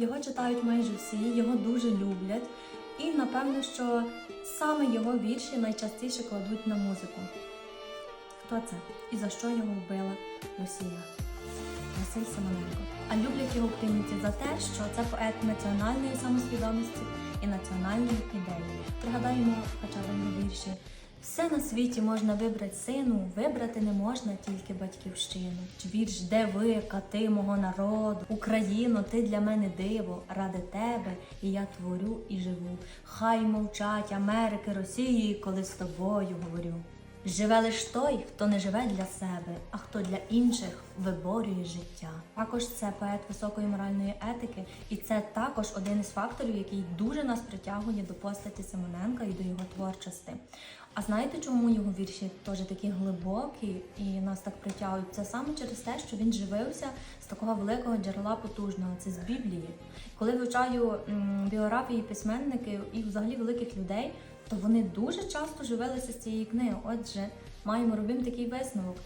Його читають майже всі, його дуже люблять. І напевно, що саме його вірші найчастіше кладуть на музику. Хто це? І за що його вбила Росія? Василь Семененко. А люблять його українці за те, що це поет національної самосвідомості і національної ідеї. Пригадаємо хоча б його вірші. Все на світі можна вибрати сину, вибрати не можна тільки батьківщину. Вірш, де ви, кати мого народу, Україно, ти для мене диво, ради тебе і я творю і живу. Хай мовчать Америки, Росії, коли з тобою говорю. Живе лиш той, хто не живе для себе, а хто для інших виборює життя. Також це поет високої моральної етики, і це також один із факторів, який дуже нас притягує до постаті Семененка і до його творчості. А знаєте, чому його вірші теж такі глибокі і нас так притягують? Це саме через те, що він живився з такого великого джерела потужного, це з Біблії. Коли вивчаю біографії письменників і взагалі великих людей, то вони дуже часто живилися з цієї книги. Отже, маємо робимо такий висновок.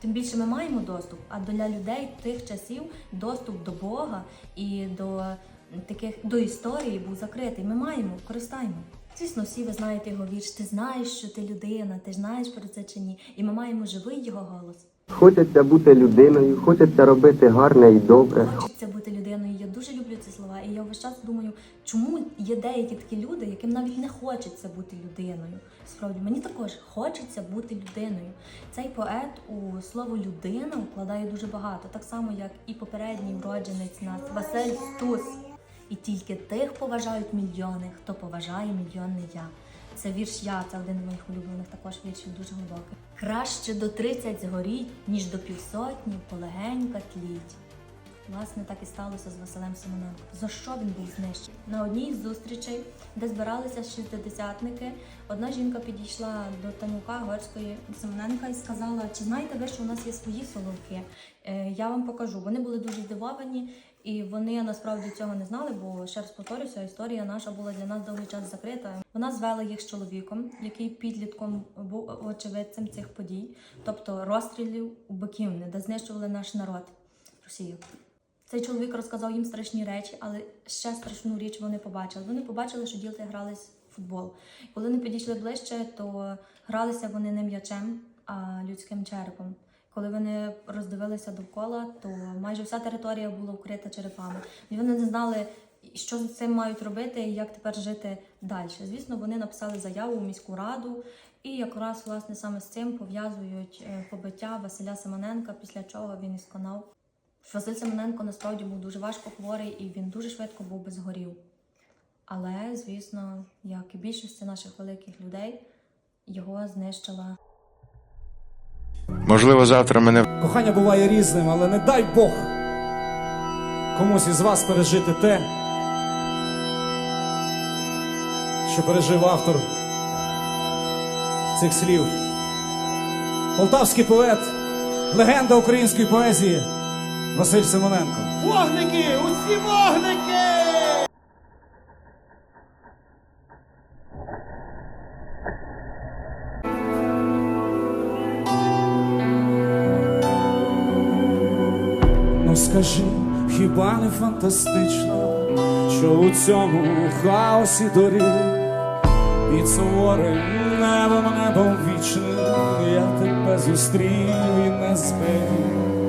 Тим більше ми маємо доступ, а для людей тих часів доступ до Бога і до таких до історії був закритий. Ми маємо, користаємо. Звісно, всі ви знаєте його вірш. Ти знаєш, що ти людина, ти знаєш про це чи ні. І ми маємо живий його голос. Хочеться бути людиною, хочеться робити гарне і добре. Хочеться бути людиною. Я дуже люблю ці слова, і я весь час думаю, чому є деякі такі люди, яким навіть не хочеться бути людиною. Справді, мені також хочеться бути людиною. Цей поет у слово людина вкладає дуже багато, так само як і попередній вродженець нас Василь Стус. І тільки тих поважають мільйони, хто поважає мільйонне я. Це вірш я, це один з моїх улюблених також віршів, дуже глибокий. Краще до 30 згоріть, ніж до півсотні полегенька тліть. Власне, так і сталося з Василем Семененком. За що він був знищений? На одній з зустрічей, де збиралися шістдесятники, одна жінка підійшла до Танюка Горської Семененка і сказала: Чи знаєте ви, що у нас є свої соловки? Е, я вам покажу. Вони були дуже здивовані, і вони насправді цього не знали, бо ще раз повторюся, історія наша була для нас довгий час закрита. Вона звела їх з чоловіком, який підлітком був очевидцем цих подій, тобто розстрілів у Биківни, де знищували наш народ Росію. Цей чоловік розказав їм страшні речі, але ще страшну річ вони побачили. Вони побачили, що діти грались в футбол. Коли вони підійшли ближче, то гралися вони не м'ячем, а людським черепом. Коли вони роздивилися довкола, то майже вся територія була вкрита черепами. І вони не знали, що з цим мають робити і як тепер жити далі. Звісно, вони написали заяву у міську раду, і якраз власне саме з цим пов'язують е, побиття Василя Семененка, після чого він і сконав. Василь Семененко насправді був дуже важко хворий і він дуже швидко був би згорів. Але, звісно, як і більшості наших великих людей, його знищила Можливо, завтра мене Кохання буває різним, але не дай Бог комусь із вас пережити те, що пережив автор цих слів. Полтавський поет, легенда української поезії Василь Симоненко. Вогники! Усі вогники! Ну скажи, хіба не фантастично, що у цьому хаосі доріг під суворим небом, небом вічним я тебе зустрів і не збив.